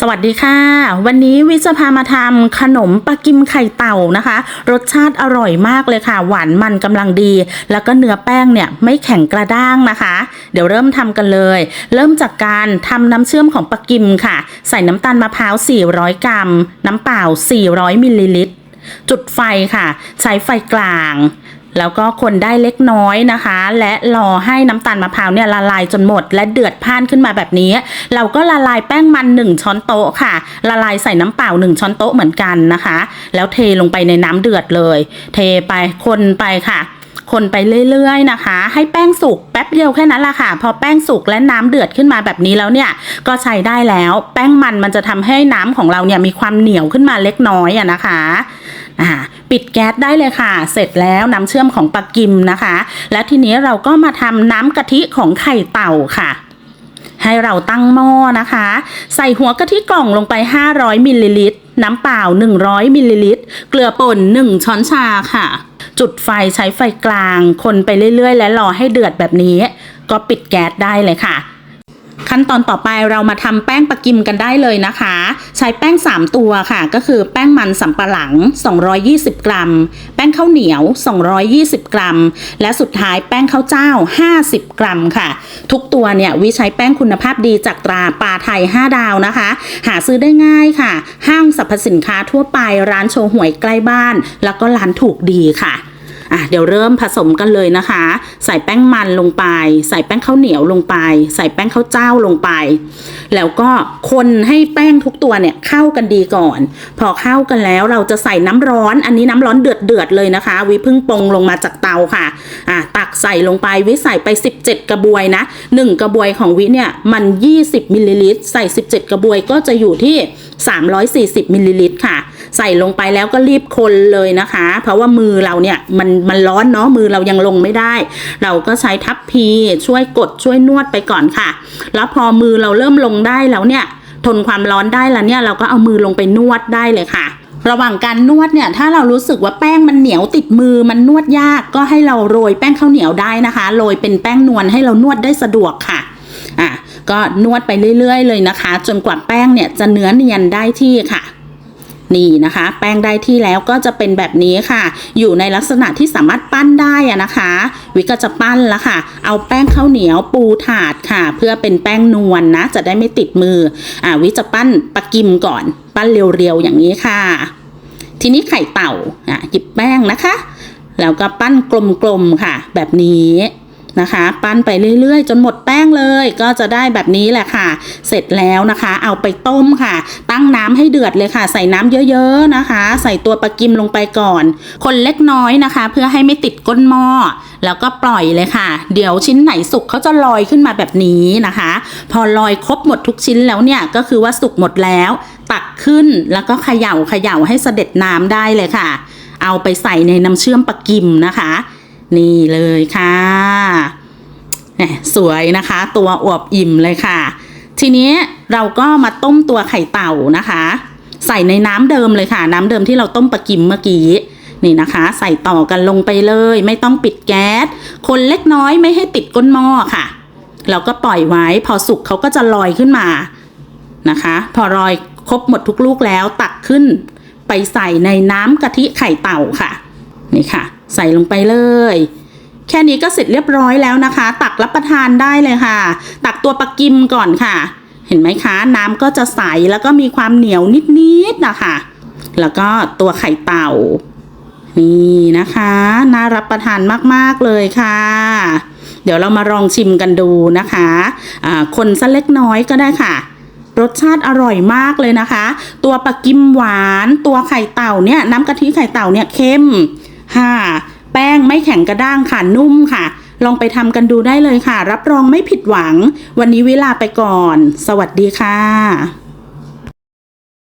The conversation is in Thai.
สวัสดีค่ะ วันนี้วิจะพามาทำขนมปลากิมไข่เต่านะคะ รสชาติอร่อยมากเลยค่ะ หวานมันกำลังดี แล้วก็เนื้อแป้งเนี่ยไม่แข็งกระด้างนะคะ เดี๋ยวเริ่มทำกันเลย เริ่มจากการทำน้ำเชื่อมของปลากิมค่ะ ใส่น้ำตาลมะพร้าว 400 กรัม น้ำเปล่า 400 มิลลิลิตรจุดไฟค่ะ ใช้ไฟกลาง แล้วก็คนได้เล็กน้อยนะคะ และรอให้น้ำตาลมะพร้าวเนี่ยละลายจนหมด และเดือดพ่านขึ้นมาแบบนี้ เราก็ละลายแป้งมัน 1 ช้อนโต๊ะค่ะ ละลายใส่น้ำเปล่า 1 ช้อนโต๊ะเหมือนกันนะคะ แล้วเทลงไปในน้ำเดือดเลย เทไปคนไปค่ะคนไปเรื่อยๆนะคะ ให้แป้งสุกแป๊บเดียวแค่นั้นละค่ะ พอแป้งสุกและน้ำเดือดขึ้นมาแบบนี้แล้วเนี่ย ก็ใช้ได้แล้ว แป้งมันมันจะทำให้น้ำของเราเนี่ยมีความเหนียวขึ้นมาเล็กน้อยอะนะคะอ่า ปิดแก๊สได้เลยค่ะ เสร็จแล้วน้ำเชื่อมของปลากิมนะคะ และทีนี้เราก็มาทำน้ำกะทิของไข่เต่าค่ะให้เราตั้งหม้อนะคะ ใส่หัวกะทิกล่องลงไป 500มิลลิลิตรน้ำเปล่า 100มิลลิลิตรเกลือป่น 1 ช้อนชาค่ะ จุดไฟใช้ไฟกลาง คนไปเรื่อยๆ และรอให้เดือดแบบนี้ ก็ปิดแก๊สได้เลยค่ะ ขั้นตอนต่อไปเรามาทำแป้งปลากิมกันได้เลยนะคะ ใช้แป้ง 3 ตัวค่ะ ก็คือแป้งมันสำปะหลัง 220 กรัม แป้งข้าวเหนียว 220 กรัม และสุดท้ายแป้งข้าวเจ้า 50 กรัมค่ะ ทุกตัวเนี่ยวิใช้แป้งคุณภาพดีจากตราปลาไทย 5 ดาวนะคะ หาซื้อได้ง่ายค่ะ ห้างสรรพสินค้าทั่วไปร้านโชว์หวยใกล้บ้าน แล้วก็ร้านถูกดีค่ะ อะเดี๋ยวเริ่มผสมกันเลยนะคะ ใส่แป้งมันลงไป ใส่แป้งข้าวเหนียวลงไป ใส่แป้งข้าวเจ้าลงไป แล้วก็คนให้แป้งทุกตัวเนี่ยเข้ากันดีก่อน พอเข้ากันแล้วเราจะใส่น้ำร้อน อันนี้น้ำร้อนเดือดเดือดๆเลยนะคะ วิพึ่งปรุงลงมาจากเตาค่ะอะตักใส่ลงไปวิใส่ไป 17 กระบวยนะ 1 กระบวยของวิเนี่ยมัน 20มิลลิลิตรใส่ 17 กระบวยก็จะอยู่ที่ 340มิลลิลิตรค่ะ ใส่ลงไปแล้วก็รีบคนเลยนะคะ เพราะว่ามือเราเนี่ยมันมันร้อนเนาะมือเรายังลงไม่ได้ เราก็ใช้ทัพพีช่วยกดช่วยนวดไปก่อนค่ะ แล้วพอมือเราเริ่มลงได้แล้วเนี่ย ทนความร้อนได้แล้วเนี่ยเราก็เอามือลงไปนวดได้เลยค่ะระหว่างการนวดเนี่ยถ้าเรารู้สึกว่าแป้งมันเหนียวติดมือมันนวดยากก็ให้เราโรยแป้งข้าวเหนียวได้นะคะโรยเป็นแป้งนวลให้เรานวดได้สะดวกค่ะอะก็นวดไปเรื่อยๆ เลยนะคะ จนกว่าแป้งเนี่ยจะเนื้อเนียนได้ที่ค่ะ นี่นะคะ แป้งได้ที่แล้วก็จะเป็นแบบนี้ค่ะ อยู่ในลักษณะที่สามารถปั้นได้นะคะ วิก็จะปั้นแล้วค่ะ เอาแป้งข้าวเหนียวปูถาดค่ะ เพื่อเป็นแป้งนวลนนะจะได้ไม่ติดมืออ่าวิจะปั้นปลากิมก่อน ปั้นเรียวๆอย่างนี้ค่ะ ทีนี้ไข่เต่าอะหยิบแป้งนะคะ แล้วก็ปั้นกลมๆค่ะ แบบนี้ นะคะ ปั้นไปเรื่อยๆ จนหมดแป้งเลยก็จะได้แบบนี้แหละค่ะ เสร็จแล้วนะคะ เอาไปต้มค่ะ ตั้งน้ำให้เดือดเลยค่ะ ใส่น้ำเยอะๆนะคะ ใส่ตัวปลากิมลงไปก่อน คนเล็กน้อยนะคะ เพื่อให้ไม่ติดก้นหม้อแล้วก็ปล่อยเลยค่ะ เดี๋ยวชิ้นไหนสุกเขาจะลอยขึ้นมาแบบนี้นะคะ พอลอยครบหมดทุกชิ้นแล้วเนี่ยก็คือว่าสุกหมดแล้ว ตักขึ้นแล้วก็เขย่าเขย่าให้เสด็จน้ำได้เลยค่ะ เอาไปใส่ในน้ำเชื่อมปลากิมนะคะ นี่เลยค่ะแหมสวยนะคะ ตัวอวบอิ่มเลยค่ะ ทีนี้เราก็มาต้มตัวไข่เต่านะคะ ใส่ในน้ำเดิมเลยค่ะ น้ำเดิมที่เราต้มปลากิมเมื่อกี้นี่นะคะ ใส่ต่อกันลงไปเลย ไม่ต้องปิดแก๊ส คนเล็กน้อยไม่ให้ติดก้นหม้อค่ะเราก็ปล่อยไว้พอสุกเขาก็จะลอยขึ้นมานะคะ พอลอยครบหมดทุกลูกแล้วตักขึ้น ไปใส่ในน้ำกะทิไข่เต่าค่ะ นี่ค่ะ ใส่ลงไปเลย แค่นี้ก็เสร็จเรียบร้อยแล้วนะคะ ตักรับประทานได้เลยค่ะ ตักตัวปลากิมก่อนค่ะ เห็นไหมคะ น้ำก็จะใสแล้วก็มีความเหนียวนิดๆนะคะ แล้วก็ตัวไข่เต่า นี่นะคะ น่ารับประทานมากๆเลยค่ะเดี๋ยวเรามาลองชิมกันดูนะคะอ่าคนสักเล็กน้อยก็ได้ค่ะ รสชาติอร่อยมากเลยนะคะ ตัวปลากิมหวาน ตัวไข่เต่าเนี่ยน้ำกะทิไข่เต่าเนี่ยเข้ม ค่ะแป้งไม่แข็งกระด้างค่ะนุ่มค่ะ ลองไปทำกันดูได้เลยค่ะ รับรองไม่ผิดหวัง วันนี้เวลาไปก่อน สวัสดีค่ะ